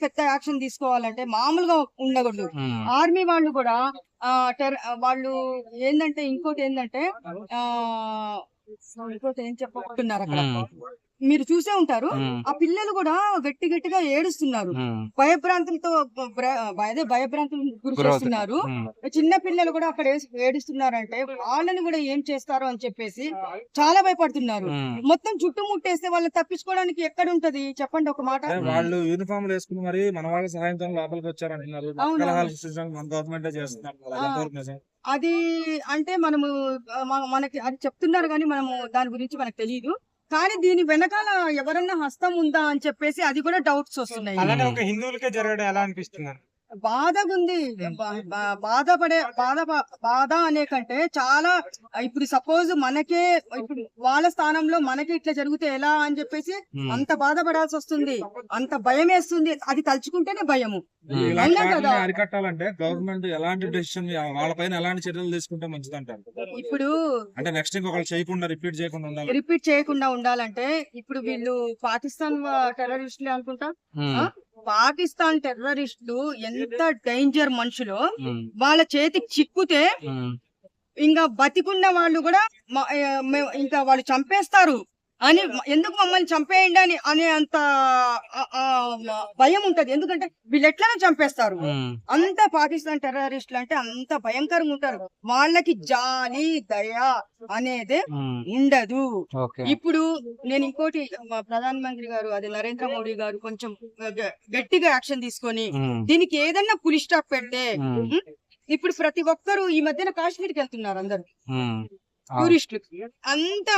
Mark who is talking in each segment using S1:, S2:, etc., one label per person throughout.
S1: పెద్ద యాక్షన్ తీసుకోవాలంటే మామూలుగా ఉండకూడదు. ఆర్మీ వాళ్ళు కూడా వాళ్ళు ఏంటంటే ఇంకోటి ఏంటంటే ఆ ఇంకోటి ఏం చెప్పబోతున్నారు అక్కడ మీరు చూసే ఉంటారు ఆ పిల్లలు కూడా గట్టి గట్టిగా ఏడుస్తున్నారు. భయభ్రాంతులతో అదే భయభ్రాంతులకు గురి చేస్తున్నారు. చిన్న పిల్లలు కూడా అక్కడ ఏడుస్తున్నారంటే వాళ్ళని కూడా ఏం చేస్తారో అని చెప్పేసి చాలా భయపడుతున్నారు. మొత్తం చుట్టుముట్టేస్తే వాళ్ళని తప్పించుకోవడానికి ఎక్కడ ఉంటది చెప్పండి ఒక మాట.
S2: వాళ్ళు యూనిఫామ్ వేసుకుని మరి మన వాళ్ళ సహాయంతో లోపలికి వచ్చారంటున్నారు మన గవర్నమెంట్ చేస్తున్నారు. అది
S1: అంటే మనము మనకి అది చెప్తున్నారు కానీ మనము దాని గురించి మనకు తెలియదు కానీ దీని వెనకాల ఎవరన్నా హస్తం ఉందా అని చెప్పేసి అది కూడా డౌట్స్ వస్తున్నాయి.
S3: అలానే
S4: ఒక హిందువులకే జరగడం ఎలా అనిపిస్తుంది
S1: బాధగా ఉంది బాధపడే బాధ బాధ అనే కంటే చాలా ఇప్పుడు సపోజ్ మనకే ఇప్పుడు వాళ్ళ స్థానంలో మనకి ఇట్లా జరిగితే ఎలా అని చెప్పేసి అంత బాధపడాల్సి వస్తుంది. అంత భయం వేస్తుంది అది తలుచుకుంటేనే భయము.
S2: అరికట్టాలంటే గవర్నమెంట్ ఎలాంటి డెసిషన్ వాళ్ళపైన ఎలాంటి చర్యలు తీసుకుంటే మంచిది అంటారు
S1: ఇప్పుడు
S2: అంటే నెక్స్ట్ ఇంకొకరు చేయకుండా రిపీట్ చేయకుండా ఉండాలి.
S1: రిపీట్ చేయకుండా ఉండాలంటే ఇప్పుడు వీళ్ళు పాకిస్తాన్ టెర్రరిస్టులే అనుకుంటా? పాకిస్తాన్ టెర్రరిస్టులు ఎంత డేంజర్ మనుషులు వాళ్ళ చేతికి చిక్కుతే ఇంకా బతికున్న వాళ్ళు కూడా ఇంకా వాళ్ళు చంపేస్తారు. అని ఎందుకు మమ్మల్ని చంపేయండి అని అనే అంత భయం ఉంటది. ఎందుకంటే వీళ్ళు ఎట్లనే చంపేస్తారు. అంత పాకిస్తాన్ టెర్రరిస్టులు అంటే అంత భయంకరంగా ఉంటారు. వాళ్ళకి జాలి దయ అనేది ఉండదు. ఇప్పుడు నేను ఇంకోటి మా ప్రధానమంత్రి గారు అది నరేంద్ర మోడీ గారు కొంచెం గట్టిగా యాక్షన్ తీసుకొని దీనికి ఏదన్నా పులి స్టాప్ పెడితే? ఇప్పుడు ప్రతి ఒక్కరు ఈ మధ్యన కాశ్మీర్కి వెళ్తున్నారు అందరు. టూరిస్టులు. అంతా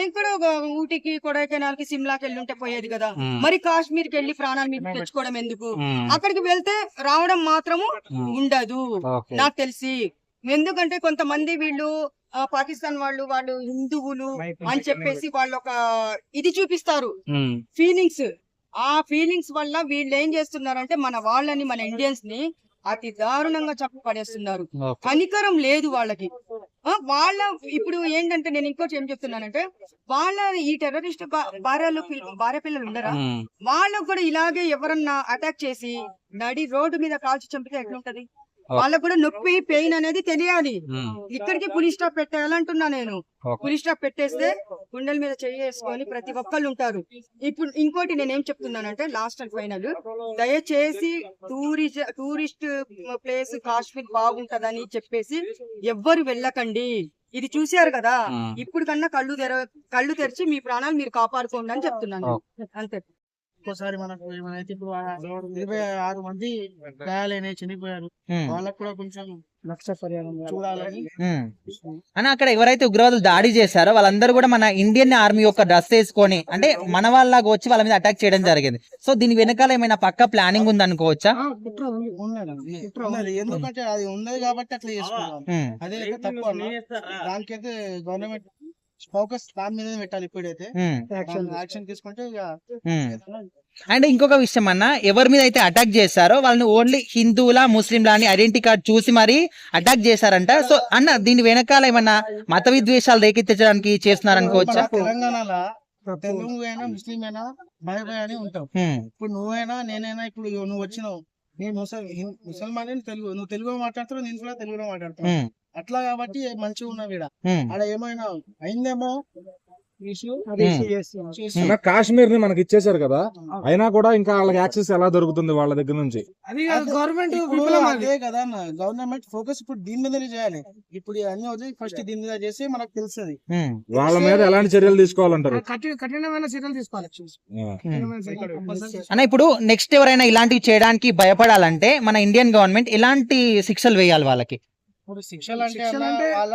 S1: ఎక్కడో ఒక ఊటీకి కొడైకెనాల్కి సిమ్లాకి వెళ్ళి ఉంటే పోయేది కదా. మరి కాశ్మీర్కి వెళ్ళి ప్రాణాలు మీద తెచ్చుకోవడం ఎందుకు? అక్కడికి వెళ్తే రావడం మాత్రము ఉండదు. నాకు తెలిసి. ఎందుకంటే కొంతమంది వీళ్ళు ఆ, పాకిస్తాన్ వాళ్ళు వాళ్ళు హిందువులు అని చెప్పేసి వాళ్ళు ఒక ఇది చూపిస్తారు. ఫీలింగ్స్. ఆ ఫీలింగ్స్ వల్ల వీళ్ళు ఏం చేస్తున్నారంటే మన వాళ్ళని మన ఇండియన్స్ని అతి దారుణంగా చంపి పడేస్తున్నారు కనికరం లేదు వాళ్ళకి. వాళ్ళ ఇప్పుడు ఏంటంటే నేను ఇంకోటి ఏం చెప్తున్నానంటే వాళ్ళ ఈ టెర్రరిస్ట్ భార్యలు భార్య పిల్లలు ఉండరా వాళ్ళకు కూడా ఇలాగే ఎవరన్నా అటాక్ చేసి నడి రోడ్డు మీద కాల్చి చంపితే ఎట్లుంటది? వాళ్ళకు కూడా నొప్పి పెయిన్ అనేది తెలియాలి. ఇక్కడికి పులి స్టాప్ పెట్టాలంటున్నా నేను. పులి స్టాప్ పెట్టేస్తే గుండెల మీద చేసుకొని ప్రతి ఒక్కళ్ళు ఉంటారు. ఇప్పుడు ఇంకోటి నేను ఏం చెప్తున్నానంటే లాస్ట్ అండ్ ఫైనల్ దయచేసి టూరిస్ట్ టూరిస్ట్ ప్లేస్ కాశ్మీర్ బాగుంటదని చెప్పేసి ఎవ్వరు వెళ్ళకండి. ఇది చూశారు కదా? ఇప్పుడు కన్నా కళ్ళు తెర కళ్ళు తెరిచి మీ ప్రాణాలు మీరు కాపాడుకోండి అని చెప్తున్నాను అంతే.
S5: ఒక్కోసారి మనకు ఏమైతే ఇప్పుడు ఇరవై ఆరు మంది గాయాలైన చనిపోయారు. వాళ్ళకు కూడా కొంచెం లక్ష పరిహారం చూడాలని.
S3: ఉమ్. అని అక్కడ ఎవరైతే ఉగ్రవాదులు దాడి చేశారో వాళ్ళందరూ కూడా మన ఇండియన్ ఆర్మీ యొక్క డ్రెస్ వేసుకొని అంటే మన వాళ్ళగా వచ్చి వాళ్ళ మీద అటాక్ చేయడం జరిగింది. సో దీని వెనకాల ఏమైనా పక్క ప్లానింగ్ ఉంది అనుకోవచ్చా?
S5: ఎందుకంటే అది ఉన్నది కాబట్టి అట్లా చేసుకున్నాం.
S3: ఉమ్,
S5: అదే తప్పు అన్న. దానికైతే గవర్నమెంట్ ఫోకస్ దాని మీద పెట్టాలి ఇప్పుడైతే. యాక్షన్ తీసుకుంటే.
S3: అండ్ ఇంకొక విషయం అన్న ఎవరి మీద అయితే అటాక్ చేశారో వాళ్ళని ఓన్లీ హిందువులా ముస్లింలా అని ఐడెంటిటీ కార్డ్ చూసి మరి అటాక్ చేశారంట. సో అన్న దీని వెనకాల ఏమన్నా మత విద్వేషాలు రేకెత్తించడానికి చేస్తున్నారు అనుకోవచ్చా
S5: తెలంగాణలో తెలుగు అయినా ముస్లిం అయినా భయ భయ అని ఉంటావు.
S3: ఉమ్,
S5: ఇప్పుడు నువ్వైనా నేనైనా ఇప్పుడు నువ్వు వచ్చినావు. నేను ముసల్ ముసల్మాన్ తెలుగు నువ్వు తెలుగులో మాట్లాడుతావు నేను కూడా తెలుగులో మాట్లాడతాను
S3: ఉమ్,
S5: అట్లా కాబట్టి మంచిగా ఉన్నావు ఈడ.
S3: ఉమ్,
S5: ఆడ ఏమైనా అయిందేమో
S2: కాశ్మీర్ని మనకి ఇచ్చేసారు కదా అయినా కూడా ఇంకా వాళ్ళకి యాక్సెస్ ఎలా దొరుకుతుంది వాళ్ళ దగ్గర నుంచి?
S5: గవర్నమెంట్ అదే కదా గవర్నమెంట్ ఫోకస్ ఇప్పుడు దీని మీదనే చేయాలి. ఇప్పుడు అన్ని వదిలి ఫస్ట్ దీని మీద చేస్తే మనకు తెలుస్తుంది.
S2: వాళ్ళ మీద ఎలాంటి చర్యలు తీసుకోవాలంటారు?
S5: కఠినమైన చర్యలు తీసుకోవాలి.
S3: అన్న ఇప్పుడు నెక్స్ట్ ఎవరైనా ఇలాంటివి చేయడానికి భయపడాలంటే మన ఇండియన్ గవర్నమెంట్ ఎలాంటి శిక్షలు వేయాలి వాళ్ళకి.
S5: ఇప్పుడు శిక్షలు అంటే అలా వాళ్ళ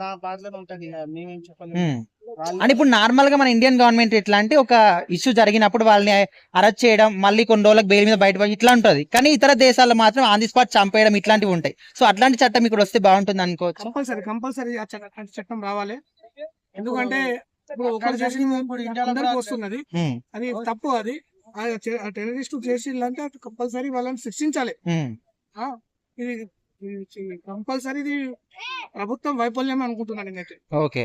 S5: నా బాధలో ఉంటది ఇక మేమేం చెప్పలేము.
S3: ఉమ్.
S5: వాళ్ళు-
S3: అంటే ఇప్పుడు నార్మల్గా మన ఇండియన్ గవర్నమెంట్ ఎట్లా అంటే ఒక ఇష్యూ జరిగినప్పుడు వాళ్ళని అరెస్ట్ చేయడం మళ్ళీ కొన్ని రోజులకు బెయిల్ మీద బయట ఇట్లా ఉంటది. కానీ ఇతర దేశాల్లో మాత్రం ఆన్ ది స్పాట్ చంపేయడం ఇట్లాంటివి ఉంటాయి. సో అట్లాంటి చట్టం ఇక్కడ వస్తే బాగుంటుంది అనుకోవచ్చు.
S4: కంపల్సరీ కంపల్సరీ ఆ చట్ట- రావాలి. ఎందుకంటే ఒకరు
S5: ఇప్పుడు ఇండియాలో
S4: వస్తున్నది. అది తప్పు అది. టెర్రరిస్ట్ చేసిందంటే కంపల్సరీ వాళ్ళని శిక్షించాలి. ఇది కంపల్సరీ ఇది ప్రభుత్వం వైఫల్యం అనుకుంటున్నాను నేనైతే.
S3: ఓకే.